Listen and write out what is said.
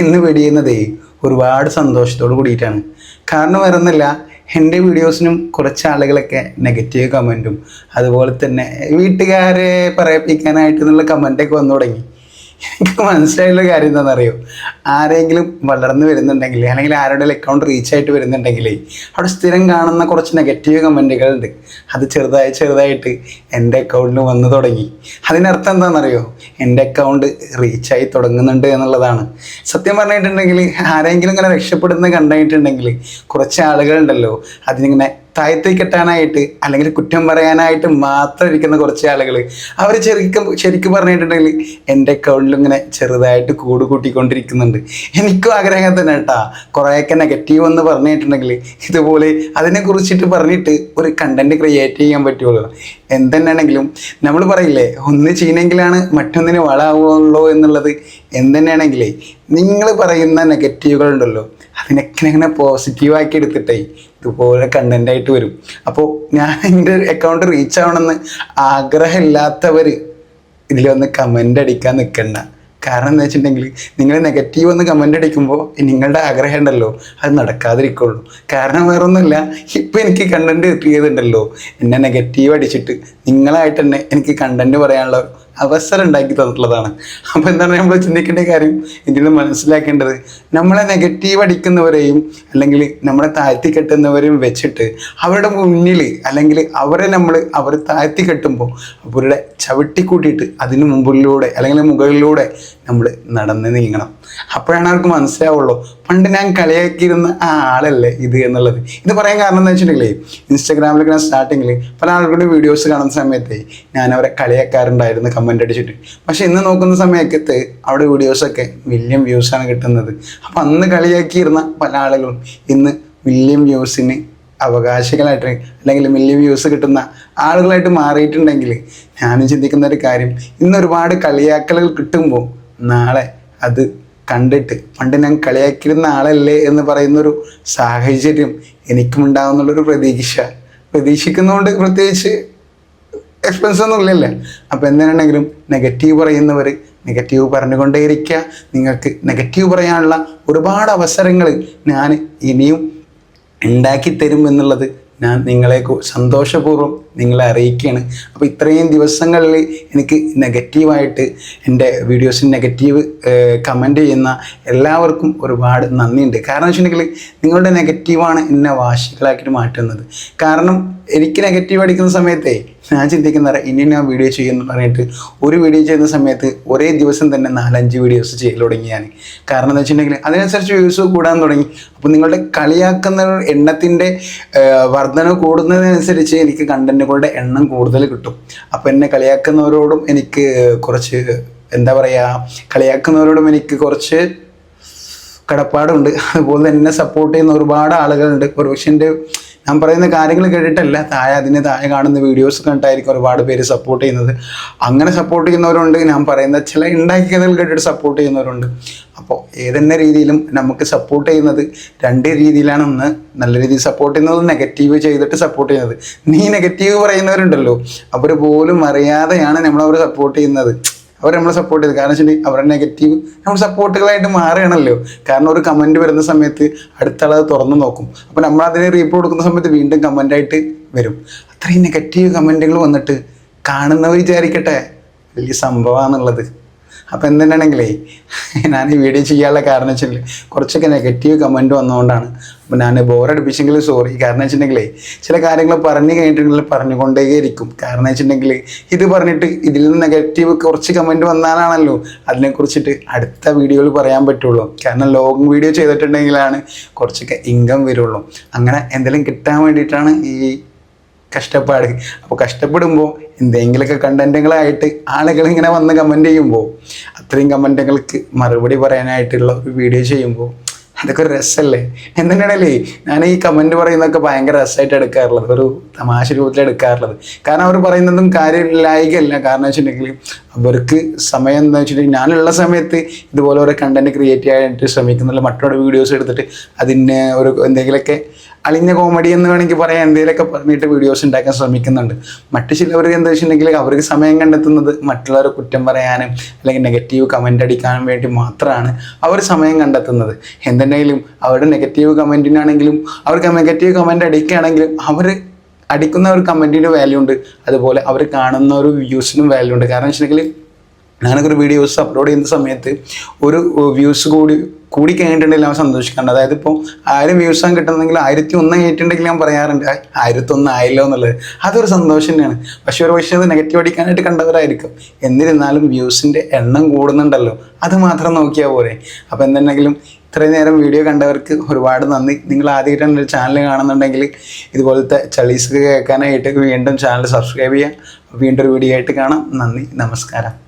ഇന്ന് വെടിയുന്നതേ ഒരുപാട് സന്തോഷത്തോട് കൂടിയിട്ടാണ്. കാരണം വരുന്നില്ല എന്റെ വീഡിയോസിനും കുറച്ച് ആളുകളൊക്കെ നെഗറ്റീവ് കമന്റും അതുപോലെ തന്നെ വീട്ടുകാരെ പറയിപ്പിക്കാനായിട്ട് എന്നുള്ള കമന്റൊക്കെ വന്നു തുടങ്ങി. എനിക്ക് മനസ്സിലായുള്ള കാര്യം എന്താണെന്നറിയോ? ആരെങ്കിലും വളർന്നു വരുന്നുണ്ടെങ്കിൽ അല്ലെങ്കിൽ ആരുടെ അക്കൗണ്ട് റീച്ച് ആയിട്ട് വരുന്നുണ്ടെങ്കിൽ അവിടെ സ്ഥിരം കാണുന്ന കുറച്ച് നെഗറ്റീവ് കമന്റുകളുണ്ട് അത് ചെറുതായി ചെറുതായിട്ട് എന്റെ അക്കൗണ്ടിൽ വന്നു തുടങ്ങി. അതിനർത്ഥം എന്താണെന്നറിയോ? എന്റെ അക്കൗണ്ട് റീച്ചായി തുടങ്ങുന്നുണ്ട് എന്നുള്ളതാണ്. സത്യം പറഞ്ഞിട്ടുണ്ടെങ്കിൽ ആരെങ്കിലും ഇങ്ങനെ രക്ഷപ്പെടുന്ന കണ്ടിട്ടുണ്ടെങ്കിൽ കുറച്ച് ആളുകളുണ്ടല്ലോ അതിനിങ്ങനെ താഴ്ത്തി കെട്ടാനായിട്ട് അല്ലെങ്കിൽ കുറ്റം പറയാനായിട്ട് മാത്രം ഇരിക്കുന്ന കുറച്ച് ആളുകൾ അവർ ശരിക്കും ശരിക്കും പറഞ്ഞിട്ടുണ്ടെങ്കിൽ എന്റെ അക്കൗണ്ടിൽ ഇങ്ങനെ ചെറുതായിട്ട് കൂട് കൂട്ടിക്കൊണ്ടിരിക്കുന്നുണ്ട്. എനിക്കും ആഗ്രഹം തന്നെ കേട്ടാ. കുറേയൊക്കെ നെഗറ്റീവ് എന്ന് പറഞ്ഞിട്ടുണ്ടെങ്കിൽ ഇതുപോലെ അതിനെ കുറിച്ചിട്ട് പറഞ്ഞിട്ട് ഒരു കണ്ടന്റ് ക്രിയേറ്റ് ചെയ്യാൻ പറ്റുള്ളൂ. എന്തെന്നാണെങ്കിലും നമ്മൾ പറയില്ലേ ഒന്ന് ചെയ്യണമെങ്കിലാണ് മറ്റൊന്നിന് വളാവുള്ളൂ എന്നുള്ളത് എന്തെന്നാണെങ്കിലേ നിങ്ങൾ പറയുന്ന നെഗറ്റീവുകൾ ഉണ്ടല്ലോ അതിനൊക്കെ ഇങ്ങനെ പോസിറ്റീവാക്കി എടുത്തിട്ടേ ഇതുപോലെ കണ്ടന്റ് ആയിട്ട് വരും. അപ്പോൾ ഞാൻ എന്റെ അക്കൗണ്ട് റീച്ച് ആവണമെന്ന് ആഗ്രഹമില്ലാത്തവർ ഇതിലൊന്ന് കമന്റ് അടിക്കാൻ നിൽക്കണ്ട. കാരണം എന്താ വെച്ചിട്ടുണ്ടെങ്കിൽ നിങ്ങൾ നെഗറ്റീവ് ഒന്ന് കമന്റ് അടിക്കുമ്പോൾ നിങ്ങളുടെ ആഗ്രഹം ഉണ്ടല്ലോ അത് നടക്കാതിരിക്കുള്ളൂ. കാരണം വേറൊന്നുമില്ല ഇപ്പം എനിക്ക് കണ്ടന്റ് കിട്ടിയതുണ്ടല്ലോ എന്നെ നെഗറ്റീവ് അടിച്ചിട്ട് നിങ്ങളായിട്ട് തന്നെ എനിക്ക് കണ്ടന്റ് പറയാനുള്ള അവസരം ഉണ്ടാക്കി തന്നിട്ടുള്ളതാണ്. അപ്പോൾ എന്താണ് നമ്മൾ ചിന്തിക്കേണ്ട കാര്യം? ഇതിൽ മനസ്സിലാക്കേണ്ടത് നമ്മളെ നെഗറ്റീവ് അടിക്കുന്നവരെയും അല്ലെങ്കിൽ നമ്മളെ താഴ്ത്തി കെട്ടുന്നവരെയും വെച്ചിട്ട് അവരുടെ മുന്നിൽ അല്ലെങ്കിൽ അവരെ നമ്മൾ അവർ താഴ്ത്തി കെട്ടുമ്പോൾ അവരുടെ ചവിട്ടി കൂട്ടിയിട്ട് അതിന് മുമ്പിലൂടെ അല്ലെങ്കിൽ മുകളിലൂടെ നമ്മൾ നടന്ന് നീങ്ങണം. അപ്പോഴാണ് അവർക്ക് മനസ്സിലാവുള്ളൂ. പണ്ട് ഞാൻ കളിയാക്കിയിരുന്ന ആ ആളല്ലേ ഇത് എന്നുള്ളത്. ഇത് പറയാൻ കാരണം എന്താ വെച്ചിട്ടുണ്ടെങ്കിൽ ഇൻസ്റ്റാഗ്രാമിലൊക്കെ ഞാൻ സ്റ്റാർട്ടിങ്ങിൽ പല ആളുകളുടെ വീഡിയോസ് കാണുന്ന സമയത്ത് ഞാൻ അവരെ കളിയാക്കാറുണ്ടായിരുന്നു കമന്റ് അടിച്ചിട്ട്. പക്ഷെ ഇന്ന് നോക്കുന്ന സമയത്ത് അവിടെ വീഡിയോസൊക്കെ മില്യൺ വ്യൂസാണ് കിട്ടുന്നത്. അപ്പം അന്ന് കളിയാക്കിയിരുന്ന പല ആളുകളും ഇന്ന് മില്യൺ വ്യൂസിന് അവകാശികളായിട്ട് അല്ലെങ്കിൽ മില്യൺ വ്യൂസ് കിട്ടുന്ന ആളുകളായിട്ട് മാറിയിട്ടുണ്ടെങ്കിൽ ഞാനും ചിന്തിക്കുന്ന ഒരു കാര്യം ഇന്ന് ഒരുപാട് കളിയാക്കലുകൾ കിട്ടുമ്പോൾ നാളെ അത് കണ്ടിട്ട് പണ്ട് ഞാൻ കളിയാക്കിയിരുന്ന ആളല്ലേ എന്ന് പറയുന്നൊരു സാഹചര്യം എനിക്കും ഉണ്ടാകുന്നുള്ളൊരു പ്രതീക്ഷ. പ്രതീക്ഷിക്കുന്നതുകൊണ്ട് പ്രത്യേകിച്ച് എക്സ്പെൻസ് ഒന്നും ഇല്ലല്ലേ? അപ്പോൾ എന്തിനാണെങ്കിലും നെഗറ്റീവ് പറയുന്നവർ നെഗറ്റീവ് പറഞ്ഞുകൊണ്ടേയിരിക്കുക. നിങ്ങൾക്ക് നെഗറ്റീവ് പറയാനുള്ള ഒരുപാട് അവസരങ്ങൾ ഞാൻ ഇനിയും ഉണ്ടാക്കി തരും എന്നുള്ളത് ഞാൻ നിങ്ങളെ സന്തോഷപൂർവം നിങ്ങളെ അറിയിക്കുകയാണ്. അപ്പോൾ ഇത്രയും ദിവസങ്ങളിൽ എനിക്ക് നെഗറ്റീവായിട്ട് എന്റെ വീഡിയോസിന് നെഗറ്റീവ് കമന്റ് ചെയ്യുന്ന എല്ലാവർക്കും ഒരുപാട് നന്ദിയുണ്ട്. കാരണം വെച്ചിട്ടുണ്ടെങ്കിൽ നിങ്ങളുടെ നെഗറ്റീവാണ് എന്നെ വാശികളാക്കിയിട്ട് മാറ്റുന്നത്. കാരണം എനിക്ക് നെഗറ്റീവ് അടിക്കുന്ന സമയത്തെ ഞാൻ ചിന്തിക്കുന്ന ഇനി ഞാൻ വീഡിയോ ചെയ്യുമെന്ന് പറഞ്ഞിട്ട് ഒരു വീഡിയോ ചെയ്യുന്ന സമയത്ത് ഒരേ ദിവസം തന്നെ നാലഞ്ച് വീഡിയോസ് ചെയ്യൽ തുടങ്ങി കാരണം എന്താ വെച്ചിട്ടുണ്ടെങ്കിൽ അതിനനുസരിച്ച് വ്യൂസ് കൂടാൻ തുടങ്ങി. അപ്പോൾ നിങ്ങളുടെ കളിയാക്കുന്ന എണ്ണത്തിന്റെ വർധന കൂടുന്നതിനനുസരിച്ച് എനിക്ക് കണ്ടന്റുകളുടെ എണ്ണം കൂടുതൽ കിട്ടും. അപ്പോൾ എന്നെ കളിയാക്കുന്നവരോടും എനിക്ക് കുറച്ച് എന്താ പറയുക കളിയാക്കുന്നവരോടും എനിക്ക് കുറച്ച് കടപ്പാടുണ്ട്. അതുപോലെ എന്നെ സപ്പോർട്ട് ചെയ്യുന്ന ഒരുപാട് ആളുകളുണ്ട്. ഒരുപക്ഷെ എന്റെ ഞാൻ പറയുന്ന കാര്യങ്ങൾ കേട്ടിട്ടല്ല താഴെ അതിന് താഴെ കാണുന്ന വീഡിയോസ് കണ്ടായിരിക്കും ഒരുപാട് പേര് സപ്പോർട്ട് ചെയ്യുന്നത്. അങ്ങനെ സപ്പോർട്ട് ചെയ്യുന്നവരുണ്ട്. ഞാൻ പറയുന്ന ചില ഉണ്ടാക്കി കഥകൾ കേട്ടിട്ട് സപ്പോർട്ട് ചെയ്യുന്നവരുണ്ട്. അപ്പോൾ ഏതെന്ന രീതിയിലും നമുക്ക് സപ്പോർട്ട് ചെയ്യുന്നത് രണ്ട് രീതിയിലാണ് ഒന്ന് നല്ല രീതിയിൽ സപ്പോർട്ട് ചെയ്യുന്നത് നെഗറ്റീവ് ചെയ്തിട്ട് സപ്പോർട്ട് ചെയ്യുന്നത്. നീ നെഗറ്റീവ് പറയുന്നവരുണ്ടല്ലോ. അവർ പോലും അറിയാതെയാണ് നമ്മളവർ സപ്പോർട്ട് ചെയ്യുന്നത്. അവർ നമ്മളെ സപ്പോർട്ട് ചെയ്തു. കാരണം വെച്ചിട്ടുണ്ടെങ്കിൽ അവരുടെ നെഗറ്റീവ് നമ്മൾ സപ്പോർട്ടുകളായിട്ട് മാറുകയാണല്ലോ. കാരണം ഒരു കമന്റ് വരുന്ന സമയത്ത് അടുത്ത ആൾ തുറന്നു നോക്കും. അപ്പോൾ നമ്മൾ അതിനെ റീപ്ലോ കൊടുക്കുന്ന സമയത്ത് വീണ്ടും കമന്റായിട്ട് വരും. അത്രയും നെഗറ്റീവ് കമന്റുകൾ വന്നിട്ട് കാണുന്നവർ വിചാരിക്കട്ടെ. വലിയ സംഭവമാണെന്നുള്ളത് അപ്പോൾ എന്തിനാണെങ്കിലേ ഞാൻ ഈ വീഡിയോ ചെയ്യാനുള്ള കാരണം വെച്ചിട്ടുണ്ടെങ്കിൽ കുറച്ചൊക്കെ നെഗറ്റീവ് കമന്റ് വന്നുകൊണ്ടാണ് അപ്പോൾ ഞാൻ ബോറടിപ്പിച്ചെങ്കിൽ സോറി കാരണം വെച്ചിട്ടുണ്ടെങ്കിലേ ചില കാര്യങ്ങൾ പറഞ്ഞു കഴിഞ്ഞിട്ടുണ്ടെങ്കിൽ പറഞ്ഞുകൊണ്ടേയിരിക്കും. കാരണം വെച്ചിട്ടുണ്ടെങ്കിൽ ഇത് പറഞ്ഞിട്ട് ഇതിൽ നിന്ന് നെഗറ്റീവ് കുറച്ച് കമന്റ് വന്നാലാണല്ലോ അതിനെക്കുറിച്ചിട്ട് അടുത്ത വീഡിയോയിൽ പറയാൻ പറ്റുള്ളൂ. കാരണം ലോങ് വീഡിയോ ചെയ്തിട്ടുണ്ടെങ്കിലാണ് കുറച്ചൊക്കെ ഇൻകം വരുള്ളൂ. അങ്ങനെ എന്തെങ്കിലും കിട്ടാൻ വേണ്ടിയിട്ടാണ് ഈ കഷ്ടപ്പാട്. അപ്പോൾ കഷ്ടപ്പെടുമ്പോൾ എന്തെങ്കിലുമൊക്കെ കണ്ടന്റുകളായിട്ട് ആളുകൾ ഇങ്ങനെ വന്ന് കമന്റ് ചെയ്യുമ്പോൾ അത്രയും കമന്റുകൾക്ക് മറുപടി പറയാനായിട്ടുള്ള ഒരു വീഡിയോ ചെയ്യുമ്പോൾ അതൊക്കെ ഒരു രസമല്ലേ എന്തിനാണല്ലേ ഞാൻ ഈ കമന്റ് പറയുന്നതൊക്കെ ഭയങ്കര രസമായിട്ട് എടുക്കാറുള്ളത്. ഒരു തമാശ രൂപത്തിൽ എടുക്കാറുള്ളത്. കാരണം അവർ പറയുന്നതും കാര്യമില്ലായികല്ല കാരണം വെച്ചിട്ടുണ്ടെങ്കിൽ അവർക്ക് സമയം എന്താ വെച്ചിട്ടുണ്ടെങ്കിൽ ഞാനുള്ള സമയത്ത് ഇതുപോലെ ഓരോ കണ്ടന്റ് ക്രിയേറ്റ് ചെയ്യാനായിട്ട് ശ്രമിക്കുന്നുള്ള മറ്റുള്ള വീഡിയോസ് എടുത്തിട്ട് അതിന് ഒരു എന്തെങ്കിലുമൊക്കെ അളിഞ്ഞ കോമഡി എന്ന് വേണമെങ്കിൽ പറയാം. എന്തെങ്കിലുമൊക്കെ പറഞ്ഞിട്ട് വീഡിയോസ് ഉണ്ടാക്കാൻ ശ്രമിക്കുന്നുണ്ട്. മറ്റു ചിലവർ എന്താ വെച്ചിട്ടുണ്ടെങ്കിൽ അവർക്ക് സമയം കണ്ടെത്തുന്നത് മറ്റുള്ളവരെ കുറ്റം പറയാനും അല്ലെങ്കിൽ നെഗറ്റീവ് കമന്റ് അടിക്കാനും വേണ്ടി മാത്രമാണ് അവർ സമയം കണ്ടെത്തുന്നത്. എന്തുണ്ടെങ്കിലും അവരുടെ നെഗറ്റീവ് കമന്റിനാണെങ്കിലും അവർക്ക് നെഗറ്റീവ് കമന്റ് അടിക്കുകയാണെങ്കിലും അവർ അടിക്കുന്ന ഒരു കമന്റിന്റെ വാല്യൂ ഉണ്ട്. അതുപോലെ അവർ കാണുന്ന ഒരു വ്യൂസിനും വാല്യൂ ഉണ്ട്. കാരണം വെച്ചിട്ടുണ്ടെങ്കിൽ ഞാനൊക്കെ ഒരു വീഡിയോസ് അപ്ലോഡ് ചെയ്യുന്ന സമയത്ത് ഒരു വ്യൂസ് കൂടി കൂടി കഴിഞ്ഞിട്ടുണ്ടെങ്കിൽ അവൻ സന്തോഷിക്കാറുണ്ട്. അതായത് ഇപ്പോൾ ആയിരം ആണ് കിട്ടുന്നെങ്കിൽ ആയിരത്തി ഒന്ന് കഴിഞ്ഞിട്ടുണ്ടെങ്കിൽ ഞാൻ പറയാറുണ്ട്. "ആ, ആയിരത്തി ഒന്ന് ആയല്ലോ എന്നുള്ളത്. അതൊരു സന്തോഷം തന്നെയാണ്. പക്ഷെ ഒരു പക്ഷേ അത് നെഗറ്റീവ് അടിക്കാനായിട്ട് കണ്ടവരായിരിക്കും. എന്നിരുന്നാലും വ്യൂസിന്റെ എണ്ണം കൂടുന്നുണ്ടല്ലോ. അത് മാത്രം നോക്കിയാൽ പോരെ. അപ്പോൾ എന്തുണ്ടെങ്കിലും ഇത്രയും നേരം വീഡിയോ കണ്ടവർക്ക് ഒരുപാട് നന്ദി. നിങ്ങൾ ആദ്യമായിട്ടാണ് ഒരു ചാനൽ കാണുന്നുണ്ടെങ്കിൽ ഇതുപോലത്തെ ചളീസ് കേൾക്കാനായിട്ട് വീണ്ടും ചാനൽ സബ്സ്ക്രൈബ് ചെയ്യാം. വീണ്ടും ഒരു വീഡിയോ ആയിട്ട് കാണാം. നന്ദി. നമസ്കാരം.